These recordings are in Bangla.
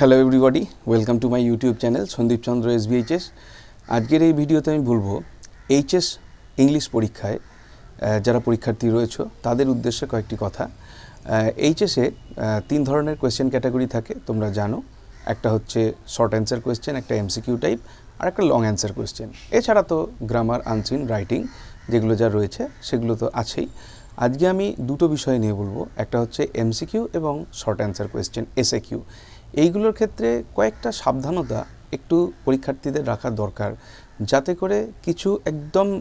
Hello everybody welcome to my YouTube channel Sandip Chandra SBHS আজকের এই ভিডিওতে আমি বলব এইচএস ইংলিশ পরীক্ষায় যারা পরীক্ষার্থী রয়েছে, তাদের উদ্দেশ্যে কয়েকটি কথা। এইচএসে তিন ধরনের কোয়েশ্চেন ক্যাটাগরি থাকে, তোমরা জানো। একটা হচ্ছে শর্ট অ্যান্সার কোয়েশ্চেন একটা এমসিকিউ টাইপ আর একটা লং অ্যান্সার কোয়েশ্চেন এছাড়া তো গ্রামার আনসিন রাইটিং যেগুলো যা রয়েছে, সেগুলো তো আছেই। আজকে আমি দুটো বিষয় নিয়ে বলব। একটা হচ্ছে এমসিকিউ এবং short answer question SA Q এইগুলোর ক্ষেত্রে কয়েকটা সাবধানতা একটু পরীক্ষার্থীদের রাখা দরকার। যাতে করে কিছু একদম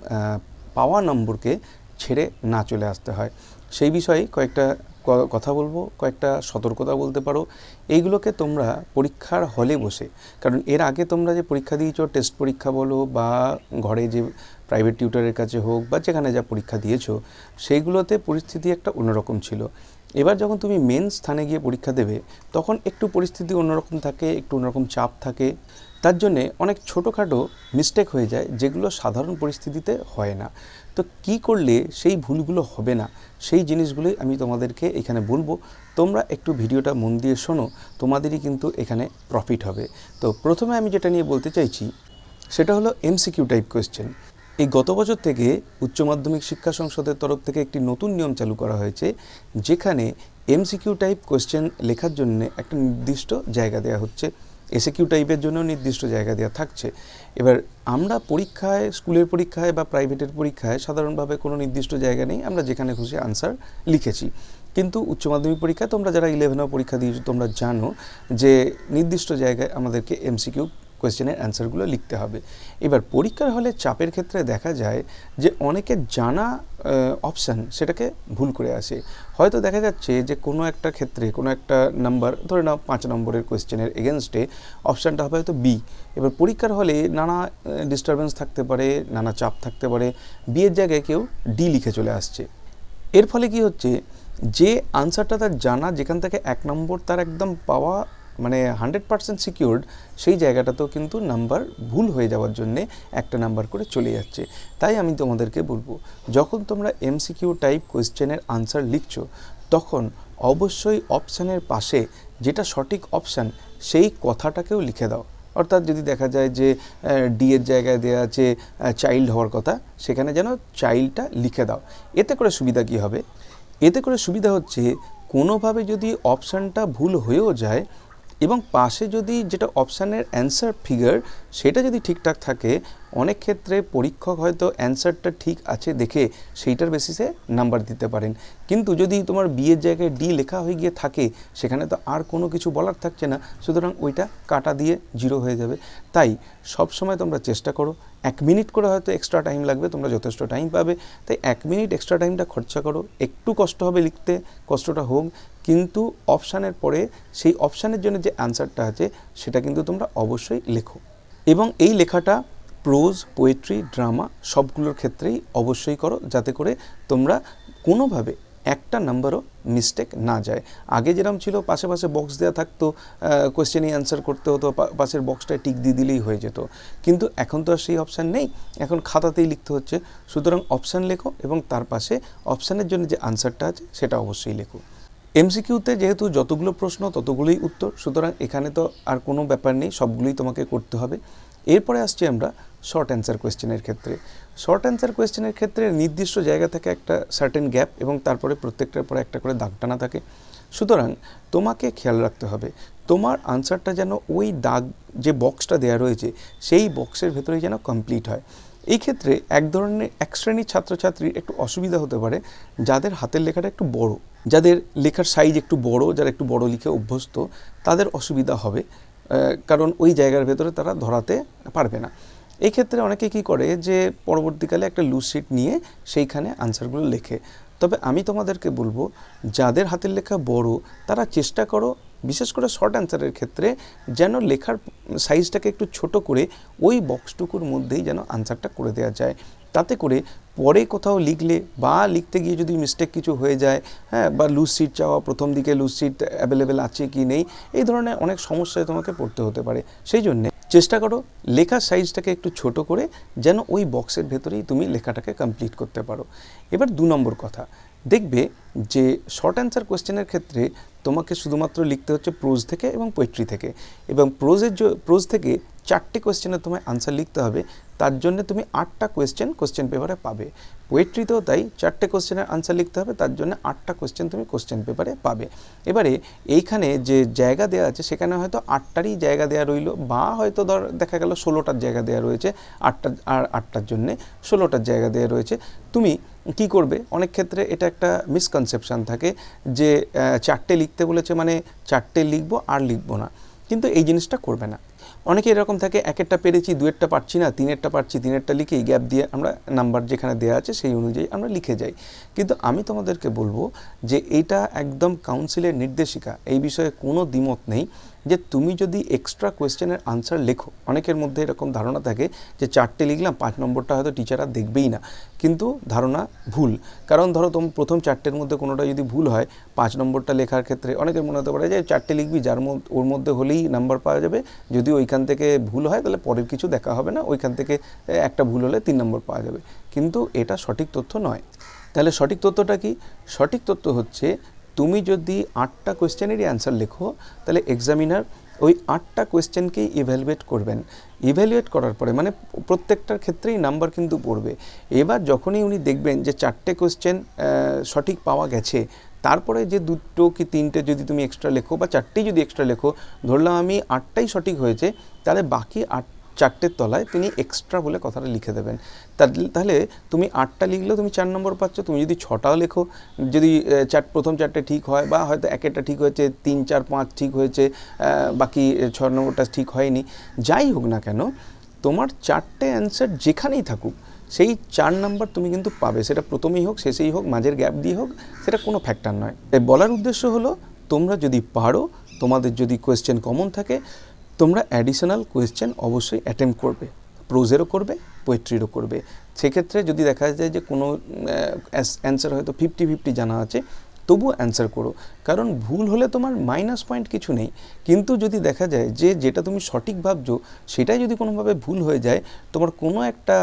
পাওয়া নম্বরকে ছেড়ে না চলে আসতে হয়। সেই বিষয়ে কয়েকটা কথা বলব, কয়েকটা সতর্কতা বলতে পারো। এইগুলোকে তোমরা পরীক্ষার হলে বসে, কারণ এর আগে তোমরা যে পরীক্ষা দিয়েছ, টেস্ট পরীক্ষা বলো বা ঘরে যে প্রাইভেট টিউটারের কাছে হোক বা যেখানে যা পরীক্ষা দিয়েছ, সেইগুলোতে পরিস্থিতি একটা অন্যরকম ছিল। এবার যখন তুমি মেন স্থানে গিয়ে পরীক্ষা দেবে, তখন একটু পরিস্থিতি অন্যরকম থাকে, একটু অন্যরকম চাপ থাকে। তার জন্যে অনেক ছোটোখাটো মিস্টেক হয়ে যায়, যেগুলো সাধারণ পরিস্থিতিতে হয় না। তো কি করলে সেই ভুলগুলো হবে না? সেই জিনিসগুলোই আমি তোমাদেরকে এখানে বলব। তোমরা একটু ভিডিওটা মন দিয়ে শোনো, তোমাদেরই কিন্তু এখানে প্রফিট হবে। তো প্রথমে আমি যেটা নিয়ে বলতে চাইছি, সেটা হলো এমসিকিউ টাইপ কোয়েশ্চেন এই গত বছর থেকে উচ্চ মাধ্যমিক শিক্ষা সংসদের তরফ থেকে একটি নতুন নিয়ম চালু করা হয়েছে, যেখানে এমসিকিউ টাইপ কোয়েশ্চেন লেখার জন্য একটা নির্দিষ্ট জায়গা দেওয়া হচ্ছে। এসে কিউ টাইপের জন্য নির্দিষ্ট জায়গা দেওয়া থাকছে। এবার আমরা পরীক্ষায়, স্কুলের পরীক্ষায় বা প্রাইভেটের পরীক্ষায় সাধারণভাবে কোনো নির্দিষ্ট জায়গা নেই, আমরা যেখানে খুশি আনসার লিখেছি। কিন্তু উচ্চ মাধ্যমিক পরীক্ষায় তোমরা যারা ইলেভেনও পরীক্ষা দিয়েছ তোমরা জানো যে নির্দিষ্ট জায়গায় আমাদেরকে এমসিকিউ কোয়েশ্চেনের অ্যান্সারগুলো লিখতে হবে। এবার পরীক্ষার হলে চাপের ক্ষেত্রে দেখা যায় যে অনেকের জানা অপশান সেটাকে ভুল করে আসে। হয়তো দেখা যাচ্ছে যে কোনো একটা ক্ষেত্রে কোনো একটা নাম্বার ধরে নাও পাঁচ নম্বরের কোয়েশ্চেনের এগেনস্টে অপশানটা হবে হয়তো বি এবার পরীক্ষার হলে নানা ডিস্টারবেন্স থাকতে পারে, নানা চাপ থাকতে পারে। বিয়ের জায়গায় কেউ ডি লিখে চলে আসছে। এর ফলে কি হচ্ছে? যে আনসারটা তার জানা, যেখান থেকে এক নম্বর তার একদম পাওয়া মানে হান্ড্রেড পার্সেন্ট সিকিউরড, সেই জায়গাটাতেও কিন্তু নাম্বার ভুল হয়ে যাওয়ার জন্যে একটা নাম্বার করে চলে যাচ্ছে। তাই আমি তোমাদেরকে বলব, যখন তোমরা এমসিকিউ টাইপ কোয়েশ্চেনের আনসার লিখছো, তখন অবশ্যই অপশানের পাশে যেটা সঠিক অপশান, সেই কথাটাকেও লিখে দাও। অর্থাৎ যদি দেখা যায় যে ডি এর জায়গায় দেওয়া আছে চাইল্ড হওয়ার কথা, সেখানে যেন চাইল্ডটা লিখে দাও। এতে করে সুবিধা কী হবে? এতে করে সুবিধা হচ্ছে, কোনোভাবে যদি অপশানটা ভুল হয়েও যায় এবং পাশে যদি যেটা অপশানের অ্যান্সার ফিগার, সেটা যদি ঠিকঠাক থাকে, অনেক ক্ষেত্রে পরীক্ষক হয়তো অ্যান্সারটা ঠিক আছে দেখে সেইটার বেসিসে নাম্বার দিতে পারেন। কিন্তু যদি তোমার বিয়ের জায়গায় ডি লেখা হয়ে গিয়ে থাকে, সেখানে তো আর কোনো কিছু বলার থাকছে না, সুতরাং ওইটা কাটা দিয়ে জিরো হয়ে যাবে। তাই সব সময় তোমরা চেষ্টা করো, এক মিনিট করে হয়তো এক্সট্রা টাইম লাগবে, তোমরা যথেষ্ট টাইম পাবে। তাই এক মিনিট এক্সট্রা টাইমটা খরচা করো, একটু কষ্ট হবে লিখতে, কষ্টটা হোক। কিন্তু অপশানের পরে সেই অপশানের জন্য যে অ্যান্সারটা আছে, সেটা কিন্তু তোমরা অবশ্যই লেখো। এবং এই লেখাটা প্রোজ পোয়েট্রি ড্রামা সবগুলোর ক্ষেত্রেই অবশ্যই করো, যাতে করে তোমরা কোনোভাবে একটা নাম্বারও মিস্টেক না যায়। আগে যেরকম ছিল পাশে পাশে বক্স দেওয়া থাকতো কোয়েশ্চেনই অ্যান্সার করতে হতো পাশের বক্সটায় টিক দিয়ে দিলেই হয়ে যেত। কিন্তু এখন তো আর সেই অপশান নেই, এখন খাতাতেই লিখতে হচ্ছে। সুতরাং অপশান লেখো এবং তার পাশে অপশানের জন্য যে আনসারটা আছে, সেটা অবশ্যই লেখো। এমসিকিউতে যেহেতু যতগুলো প্রশ্ন, ততগুলোই উত্তর, সুতরাং এখানে তো আর কোনো ব্যাপার নেই, সবগুলোই তোমাকে করতে হবে। এরপরে আসছি আমরা শর্ট অ্যান্সার কোয়েশ্চেনের ক্ষেত্রে। শর্ট অ্যান্সার কোয়েশ্চেনের ক্ষেত্রে নির্দিষ্ট জায়গা থেকে একটা সার্টেন গ্যাপ এবং তারপরে প্রত্যেকটার পরে একটা করে দাগ টানা থাকে। সুতরাং তোমাকে খেয়াল রাখতে হবে, তোমার আনসারটা যেন ওই দাগ, যে বক্সটা দেওয়া রয়েছে, সেই বক্সের ভেতরেই যেন কমপ্লিট হয়। এই ক্ষেত্রে এক ধরনের এক শ্রেণির ছাত্রছাত্রীর একটু অসুবিধা হতে পারে, যাদের হাতের লেখাটা একটু বড়। যাদের লেখার সাইজ একটু বড়, যারা একটু বড় লিখে অভ্যস্ত, তাদের অসুবিধা হবে কারণ ওই জায়গার ভেতরে তারা ধরাতে পারবে না। এই ক্ষেত্রে অনেকে কি করে যে পরবর্তীকালে একটা লুজ শিট নিয়ে সেইখানে আনসারগুলো লেখে। তবে আমি তোমাদেরকে বলব, যাদের হাতের লেখা বড়, তারা চেষ্টা করো, বিশেষ করে শর্ট অ্যান্সারের ক্ষেত্রে, যেন লেখার সাইজটাকে একটু ছোট করে ওই বক্সটুকুর মধ্যেই যেন আনসারটা করে দেওয়া যায়। তাতে করে পরে কোথাও লিখলে বা লিখতে গিয়ে যদি মিস্টেক কিছু হয়ে যায় হ্যাঁ বা লুজ সিট চাওয়া, প্রথম দিকে লুজ সিট অ্যাভেলেবেল আছে কি নেই, এই ধরনের অনেক সমস্যায় তোমাকে পড়তে হতে পারে। সেই জন্যে চেষ্টা করো, লেখার সাইজটাকে একটু ছোট করে যেন ওই বক্সের ভেতরেই তুমি লেখাটাকে কমপ্লিট করতে পারো। এবার দু নম্বর কথা, দেখবে যে শর্ট অ্যান্সার কোয়েশ্চেনের ক্ষেত্রে তোমাকে শুধুমাত্র লিখতে হচ্ছে প্রোজ থেকে এবং পোয়েট্রি থেকে এবং প্রোজের প্রোজ থেকে চারটে কোয়েশ্চেনের তোমায় আনসার লিখতে হবে। তার জন্য তুমি আটটা কোয়েশ্চেন কোয়েশ্চেন পেপারে পাবে। পোয়েট্রিতেও তাই চারটে কোয়েশ্চেনের আনসার লিখতে হবে, তার জন্য আটটা কোয়েশ্চেন তুমি কোয়েশ্চেন পেপারে পাবে। এবারে এইখানে যে জায়গা দেওয়া আছে, সেখানে হয়তো আটটারই জায়গা দেওয়া রইল, বা হয়তো ধর দেখা গেল ষোলোটার জায়গা দেওয়া রয়েছে আটটা আর আটটার জন্যে ষোলোটার জায়গা দেওয়া রয়েছে। তুমি কি করবে? অনেক ক্ষেত্রে এটা একটা মিসকনসেপশান থাকে যে চারটে লিখতে বলেছে মানে চারটে লিখব আর লিখব না। কিন্তু এই জিনিসটা করবে না। অনেকে এরকম থাকে এক একটা পেরেছি, দুয়েরটা পারছি না, তিনেরটা পারছি, তিনেরটা লিখেই গ্যাপ দিয়ে আমরা নাম্বার যেখানে দেওয়া আছে সেই অনুযায়ী আমরা লিখে যাই। কিন্তু আমি তোমাদেরকে বলব যে এটা একদম কাউন্সিলের নির্দেশিকা। এই বিষয়ে কোনো দ্বিমত নেই। যে তুমি যদি এক্সট্রা কোয়েশ্চেনের আনসার লেখো, অনেকের মধ্যে এরকম ধারণা থাকে যে চারটে লিখলাম, পাঁচ নম্বরটা হয়তো টিচার আর দেখবেই না। কিন্তু ধারণা ভুল। কারণ ধরো তুমি প্রথম চারটের মধ্যে কোনোটা যদি ভুল হয়, পাঁচ নম্বরটা লেখার ক্ষেত্রে অনেকের মনে হতে পারে যে চারটে লিখবি, যার ওর মধ্যে হলেই নাম্বার পাওয়া যাবে। যদি ওইখান থেকে ভুল হয়, তাহলে পরের কিছু দেখা হবে না। ওইখান থেকে একটা ভুল হলে তিন নম্বর পাওয়া যাবে। কিন্তু এটা সঠিক তথ্য নয়। তাহলে সঠিক তথ্যটা কি? সঠিক তথ্য হচ্ছে তুমি যদি আটটা কোয়েশ্চেনেরই অ্যান্সার লেখো, তাহলে এক্সামিনার ওই আটটা কোয়েশ্চেনকেই ইভ্যালুয়েট করবেন। ইভ্যালুয়েট করার পরে মানে প্রত্যেকটার ক্ষেত্রেই নাম্বার কিন্তু পড়বে। এবার যখনই উনি দেখবেন যে চারটে কোয়েশ্চেন সঠিক পাওয়া গেছে, তারপরে যে দুটো কি তিনটে যদি তুমি এক্সট্রা লেখো বা চারটেই যদি এক্সট্রা লেখো, ধরলাম আমি আটটাই সঠিক হয়েছে, তাহলে বাকি আট চারটের তলায় তিনি এক্সট্রা বলে কথাটা লিখে দেবেন। তাহলে তুমি আটটা লিখলেও তুমি চার নম্বর পাচ্ছ, তুমি যদি ছটাও লেখো, যদি চার, প্রথম চারটে ঠিক হয় বা হয়তো একেরটা ঠিক হয়েছে, তিন, চার, পাঁচ ঠিক হয়েছে বাকি ছ নম্বরটা ঠিক হয়নি, যাই হোক না কেন, তোমার চারটে অ্যান্সার যেখানেই থাকুক, সেই চার নাম্বার তুমি কিন্তু পাবে। সেটা প্রথমেই হোক, শেষেই হোক, মাঝের গ্যাপ দিয়ে হোক, সেটা কোনো ফ্যাক্টর নয়। বলার উদ্দেশ্য হলো, তোমরা যদি পারো, তোমাদের যদি কোয়েশ্চেন কমন থাকে তোমরা অ্যাডিশনাল কোয়েশ্চেন অবশ্যই অ্যাটেম্প করবে। প্রোজেরও করবে পোয়েট্রিরও করবে। সেক্ষেত্রে যদি দেখা যায় যে কোনো অ্যান্সার হয়তো ফিফটি ফিফটি জানা আছে, তবুও অ্যান্সার করো। কারণ ভুল হলে তোমার মাইনাস পয়েন্ট কিছু নেই। কিন্তু যদি দেখা যায় যে যেটা তুমি সঠিক ভাবছ, সেটাই যদি কোনোভাবে ভুল হয়ে যায়, তোমার কোনো একটা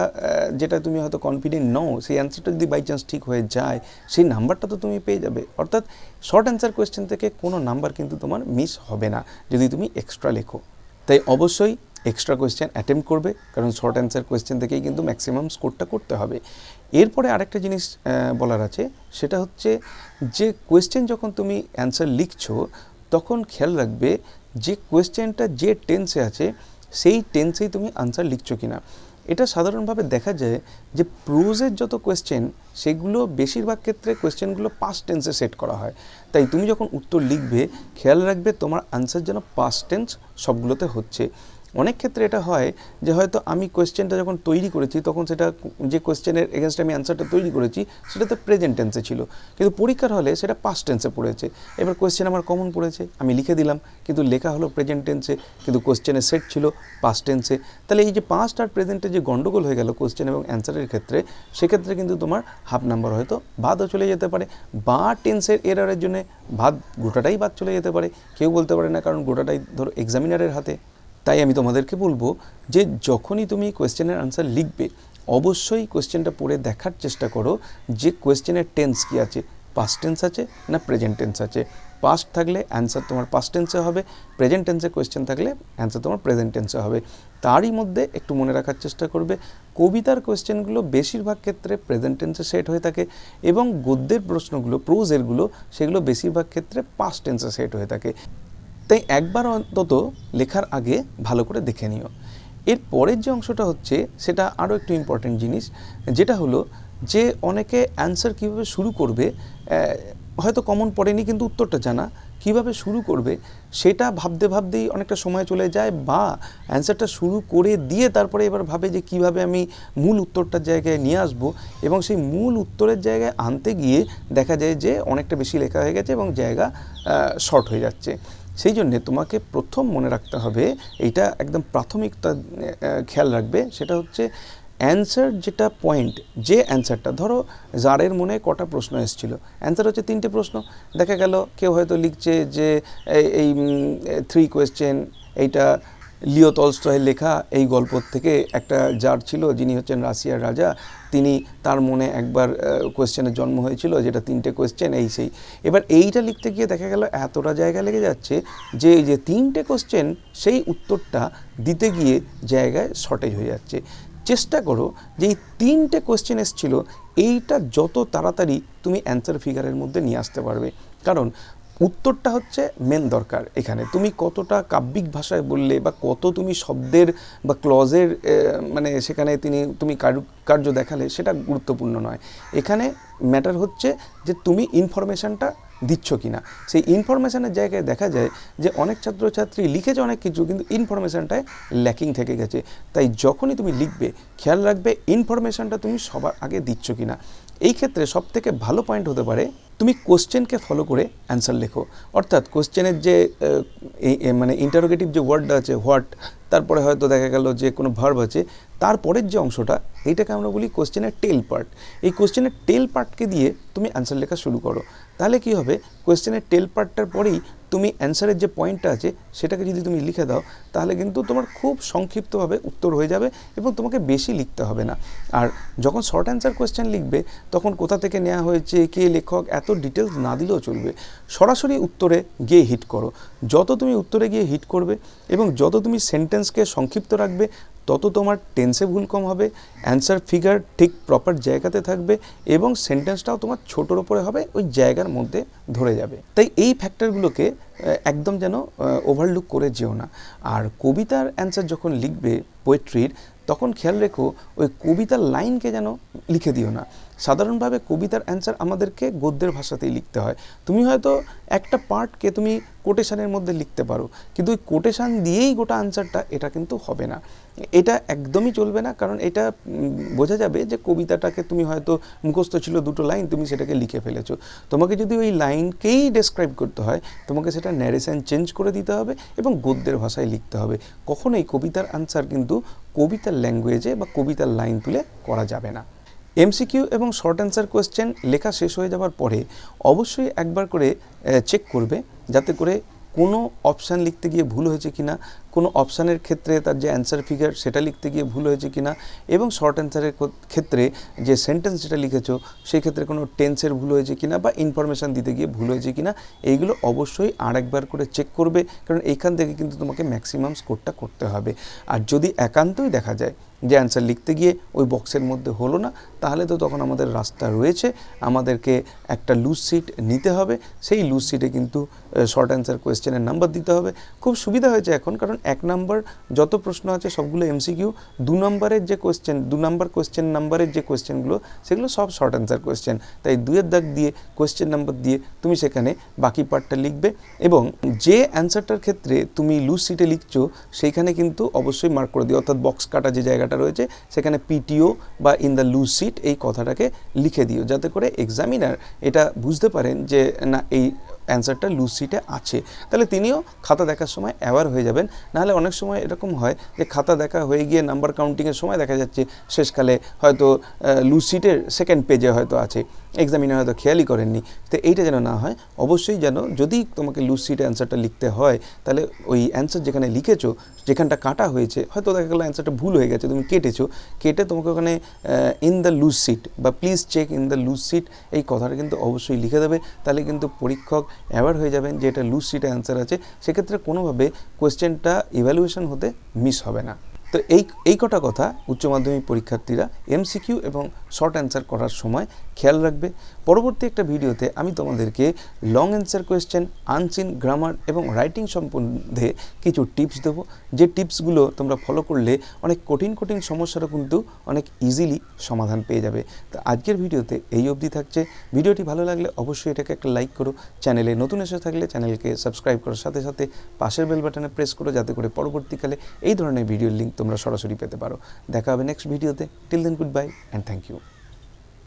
যেটা তুমি হয়তো কনফিডেন্ট নও, সেই অ্যান্সারটা যদি বাই চান্স ঠিক হয়ে যায়, সেই নাম্বারটা তো তুমি পেয়ে যাবে। অর্থাৎ শর্ট অ্যান্সার কোয়েশ্চেন থেকে কোনো নাম্বার কিন্তু তোমার মিস হবে না। যদি তুমি এক্সট্রা লেখো। তাই অবশ্যই এক্সট্রা কোয়েশ্চেন অ্যাটেম্প করবে, কারণ শর্ট অ্যান্সার কোয়েশ্চেন থেকেই কিন্তু ম্যাক্সিমাম স্কোরটা করতে হবে। এরপরে আরেকটা জিনিস বলার আছে, সেটা হচ্ছে যে কোয়েশ্চেন যখন তুমি অ্যান্সার লিখছ, তখন খেয়াল রাখবে যে কোয়েশ্চেনটা যে টেন্সে আছে, সেই টেন্সেই তুমি আনসার লিখছো কিনা। এটা সাধারণভাবে দেখা যায় যে প্রোজের যত কোয়েশ্চেন সেগুলো বেশিরভাগ ক্ষেত্রে কোয়েশ্চেনগুলো পাস্ট টেন্সে সেট করা হয়। তাই তুমি যখন উত্তর লিখবে, খেয়াল রাখবে তোমার আনসার যেন পাস্ট টেন্স সবগুলোতে হচ্ছে। অনেক ক্ষেত্রে এটা হয় যে হয়তো আমি কোয়েশ্চেনটা যখন তৈরি করেছি, তখন সেটা যে কোয়েশ্চেনের এগেনস্ট আমি অ্যান্সারটা তৈরি করেছি, সেটা তো প্রেজেন্ট টেন্সে ছিল। কিন্তু পরীক্ষার হলে সেটা পাস্ট টেন্সে পড়েছে। এবার কোয়েশ্চেন আমার কমন পড়েছে, আমি লিখে দিলাম, কিন্তু লেখা হলো প্রেজেন্ট টেন্সে কিন্তু কোয়েশ্চেনের সেট ছিল পাস্ট টেন্সে তাহলে এই যে পাস্ট আর প্রেজেন্টে যে গন্ডগোল হয়ে গেল কোয়েশ্চেন এবং অ্যান্সারের ক্ষেত্রে, সেক্ষেত্রে কিন্তু তোমার হাফ নাম্বার হয়তো বাদও চলে যেতে পারে। বা টেন্সের এরারের জন্য বাদ গোটাটাই বাদ চলে যেতে পারে। কেউ বলতে পারে না, কারণ গোটাটাই ধরো এক্সামিনারের হাতে। তাই আমি তোমাদেরকে বলব যে যখনই তুমি কোয়েশ্চেনের আনসার লিখবে, অবশ্যই কোয়েশ্চেনটা পড়ে দেখার চেষ্টা করো যে কোয়েশ্চেনের টেন্স কী আছে পাস্ট টেন্স আছে না প্রেজেন্ট টেন্স আছে। পাস্ট থাকলে অ্যান্সার তোমার পাস্ট টেন্সে হবে প্রেজেন্ট টেন্সে কোয়েশ্চেন থাকলে অ্যান্সার তোমার প্রেজেন্ট টেন্সে হবে। তারই মধ্যে একটু মনে রাখার চেষ্টা করবে, কবিতার কোয়েশ্চেনগুলো বেশিরভাগ ক্ষেত্রে প্রেজেন্ট টেন্সে সেট হয়ে থাকে এবং গদ্যের প্রশ্নগুলো প্রোজেরগুলো সেগুলো বেশিরভাগ ক্ষেত্রে পাস্ট টেন্সে সেট হয়ে থাকে। তাই একবার অন্তত লেখার আগে ভালো করে দেখে নিও। এর পরের যে অংশটা হচ্ছে, সেটা আরও একটু ইম্পর্টেন্ট জিনিস, যেটা হলো যে অনেকে অ্যান্সার কীভাবে শুরু করবে হয়তো কমন পড়েনি কিন্তু উত্তরটা জানা। কীভাবে শুরু করবে, সেটা ভাবতে ভাবতেই অনেকটা সময় চলে যায় বা অ্যান্সারটা শুরু করে দিয়ে তারপরে এবার ভাবে যে কীভাবে আমি মূল উত্তরটার জায়গায় নিয়ে আসব এবং সেই মূল উত্তরের জায়গায় আনতে গিয়ে দেখা যায় যে অনেকটা বেশি লেখা হয়ে গেছে এবং জায়গা শর্ট হয়ে যাচ্ছে। সেই জন্যে তোমাকে প্রথম মনে রাখতে হবে, এইটা একদম প্রাথমিকতা খেয়াল রাখবে, সেটা হচ্ছে অ্যান্সার যেটা পয়েন্ট যে অ্যান্সারটা ধরো জারের মনে কটা প্রশ্ন এসেছিল অ্যান্সার হচ্ছে তিনটে প্রশ্ন, দেখা গেল কেউ হয়তো লিখছে যে এই থ্রি কোয়েশ্চেন এইটা লিও তলস্টয়ের লেখা এই গল্প থেকে একটা যার ছিল, যিনি হচ্ছেন রাশিয়ার রাজা। তিনি তার মনে একবার কোয়েশ্চেনের জন্ম হয়েছিল, যেটা তিনটে কোয়েশ্চেন এই সেই। এবার এইটা লিখতে গিয়ে দেখা গেল, এতটা জায়গা লেগে যাচ্ছে যে যে তিনটে কোয়েশ্চেন সেই উত্তরটা দিতে গিয়ে জায়গায় শর্টেজ হয়ে যাচ্ছে। চেষ্টা করো যে এই তিনটে কোয়েশ্চেন এসছিল, এইটা যত তাড়াতাড়ি তুমি অ্যান্সার ফিগারের মধ্যে নিয়ে আসতে পারবে। কারণ উত্তরটা হচ্ছে মেন দরকার এখানে। তুমি কতটা কাব্যিক ভাষায় বললে বা কত তুমি শব্দের বা ক্লজের মানে সেখানে তিনি, তুমি কারু- কার্য দেখালে সেটা গুরুত্বপূর্ণ নয়। এখানে ম্যাটার হচ্ছে যে তুমি ইনফরমেশানটা দিচ্ছ কি না সেই ইনফরমেশানের জায়গায় দেখা যায় যে অনেক ছাত্রছাত্রী লিখেছে অনেক কিছু, কিন্তু ইনফরমেশানটায় ল্যাকিং থেকে গেছে। তাই যখনই তুমি লিখবে, খেয়াল রাখবে ইনফরমেশানটা তুমি সবার আগে দিচ্ছ কিনা। এই ক্ষেত্রে সব থেকে ভালো পয়েন্ট হতে পারে তুমি কোশ্চেনকে ফলো করে অ্যান্সার লেখো। অর্থাৎ কোশ্চেনের যে মানে ইন্টারোগেটিভ যে ওয়ার্ডটা আছে হোয়াট তারপরে হয়তো দেখা গেল যে কোনো ভার্ব আছে, তারপরের যে অংশটা, এইটাকে আমরা বলি কোশ্চেনের টেল পার্ট এই কোশ্চেনের টেল পার্টকে দিয়ে তুমি অ্যান্সার লেখা শুরু করো। তাহলে কি হবে? কোশ্চেনের টেল পার্টটার পরেই তুমি অ্যান্সারের যে পয়েন্টটা আছে, সেটাকে যদি তুমি লিখে দাও, তাহলে কিন্তু তোমার খুব সংক্ষিপ্তভাবে উত্তর হয়ে যাবে এবং তোমাকে বেশি লিখতে হবে না। আর যখন শর্ট অ্যান্সার কোয়েশ্চেন লিখবে, তখন কোথা থেকে নেওয়া হয়েছে, কে লেখক, এত ডিটেলস না দিলেও চলবে। সরাসরি উত্তরে গিয়ে হিট করো। যত তুমি উত্তরে গিয়ে হিট করবে এবং যত তুমি সেন্টেন্সকে সংক্ষিপ্ত রাখবে তত তোমার টেন্সে ভুল কম হবে অ্যান্সার ফিগার ঠিক প্রপার জায়গাতে থাকবে এবং সেন্টেন্সটাও তোমার ছোটোর ওপরে হবে, ওই জায়গার মধ্যে ধরে যাবে। তাই এই ফ্যাক্টরগুলোকে একদম যেন ওভারলুক করে যেও না। আর কবিতার অ্যান্সার যখন লিখবে পোয়েট্রির তখন খেয়াল রেখো, ওই কবিতার লাইনকে যেন লিখে দিও না। সাধারণভাবে কবিতার অ্যান্সার আমাদেরকে গদ্যের ভাষাতেই লিখতে হয়। তুমি হয়তো একটা পার্টকে তুমি কোটেশনের মধ্যে লিখতে পারো, কিন্তু ওই কোটেশন দিয়েই গোটা আনসারটা এটা কিন্তু হবে না। এটা একদমই চলবে না, কারণ এটা বোঝা যাবে যে কবিতাটাকে তুমি হয়তো মুখস্থ ছিল দুটো লাইন তুমি সেটাকে লিখে ফেলেছো। তোমাকে যদি ওই লাইনকেই ডেসক্রাইব করতে হয়, তোমাকে সেটা ন্যারেশন চেঞ্জ করে দিতে হবে এবং গদ্যের ভাষায় লিখতে হবে। কখনোই কবিতার আনসার কিন্তু কবিতার ল্যাঙ্গুয়েজে বা কবিতার লাইন তুলে করা যাবে না। এমসিকিউ এবং শর্ট অ্যান্সার কোয়েশ্চেন লেখা শেষ হয়ে যাওয়ার পরে অবশ্যই একবার করে চেক করবে যাতে করে কোনো অপশান লিখতে গিয়ে ভুল হয়েছে কিনা, কোনো অপশানের ক্ষেত্রে তার যে অ্যান্সার ফিগার সেটা লিখতে গিয়ে ভুল হয়েছে কিনা এবং শর্ট অ্যান্সারের ক্ষেত্রে যে সেন্টেন্স যেটা লিখেছো সেই ক্ষেত্রে কোনো টেন্সের ভুল হয়েছে কিনা বা ইনফরমেশান দিতে গিয়ে ভুল হয়েছে কিনা, এইগুলো অবশ্যই আর একবার করে চেক করবে। কারণ এইখান থেকে কিন্তু তোমাকে ম্যাক্সিমাম স্কোরটা করতে হবে। আর যদি একান্তই দেখা যায় যে অ্যান্সার লিখতে গিয়ে ওই বক্সের মধ্যে হলো না, তাহলে তো তখন আমাদের রাস্তা রয়েছে। আমাদেরকে একটা লুজ সিট নিতে হবে। সেই লুজ সিটে কিন্তু শর্ট অ্যান্সার কোয়েশ্চেনের নাম্বার দিতে হবে। খুব সুবিধা হয়েছে এখন, কারণ এক নাম্বার যত প্রশ্ন আছে সবগুলো এমসিকিউ দু নম্বরের যে কোয়েশ্চেন দু নাম্বার কোয়েশ্চেন নাম্বারের যে কোয়েশ্চেনগুলো সেগুলো সব শর্ট অ্যান্সার কোয়েশ্চেন তাই দুয়ের দাগ দিয়ে কোয়েশ্চেন নাম্বার দিয়ে তুমি সেখানে বাকি পার্টটা লিখবে এবং যে অ্যান্সারটার ক্ষেত্রে তুমি লুজ সিটে লিখছো, সেইখানে কিন্তু অবশ্যই মার্ক করে দিও। অর্থাৎ বক্স কাটা যে জায়গাটা রয়েছে, সেখানে পিটিও বা ইন দ্য লুজ সিট এই কথাটাকে লিখে দিও, যাতে করে এক্সামিনার এটা বুঝতে পারেন যে, না, এই অ্যান্সারটা লুজ সিটে আছে। তাহলে তিনিও খাতা দেখার সময় অ্যাওয়ার হয়ে যাবেন। নাহলে অনেক সময় এরকম হয় যে, খাতা দেখা হয়ে গিয়ে নাম্বার কাউন্টিংয়ের সময় দেখা যাচ্ছে, শেষকালে হয়তো লুজ সিটের সেকেন্ড পেজে হয়তো আছে। এক্সামিনার হয়তো খেয়ালই করেননি। তো এইটা যেন না হয়, অবশ্যই যেন যদি তোমাকে লুজ সিটে অ্যান্সারটা লিখতে হয়, তাহলে ওই অ্যান্সার যেখানে লিখেছো, যেখানটা কাটা হয়েছে, হয়তো দেখা গেলো অ্যান্সারটা ভুল হয়ে গেছে, তুমি কেটেছো, কেটে তোমাকে ওখানে ইন দ্য লুজ সিট বা please check in the loose sheet এই কথাটা কিন্তু অবশ্যই লিখে দেবে। তাহলে কিন্তু পরীক্ষক অ্যাওয়ার হয়ে যাবেন যে এটা লুজ সিটে অ্যান্সার আছে। সেক্ষেত্রে কোনোভাবে কোয়েশ্চেনটা ইভ্যালুয়েশন হতে মিস হবে না। তো এই এই কটা কথা উচ্চ মাধ্যমিক পরীক্ষার্থীরা এমসিকিউ এবং শর্ট অ্যান্সার করার সময় খেয়াল রাখবে। পরবর্তী একটা ভিডিওতে আমি তোমাদেরকে long answer question unseen grammar এবং রাইটিং সম্বন্ধে কিছু টিপস দেবো। যে টিপসগুলো তোমরা ফলো করলে অনেক কঠিন কঠিন সমস্যারও কিন্তু অনেক ইজিলি সমাধান পেয়ে যাবে। তো আজকের ভিডিওতে এই অবধি থাকছে। ভিডিওটি ভালো লাগলে অবশ্যই এটাকে একটা লাইক করো। চ্যানেলে নতুন এসে থাকলে চ্যানেলকে সাবস্ক্রাইব করার সাথে সাথে পাশের বেল বাটনে প্রেস করো যাতে করে পরবর্তীকালে এই ধরনের ভিডিওর লিঙ্ক তোমরা সরাসরি পেতে পারো। দেখা হবে নেক্সট ভিডিওতে till then good bye and thank you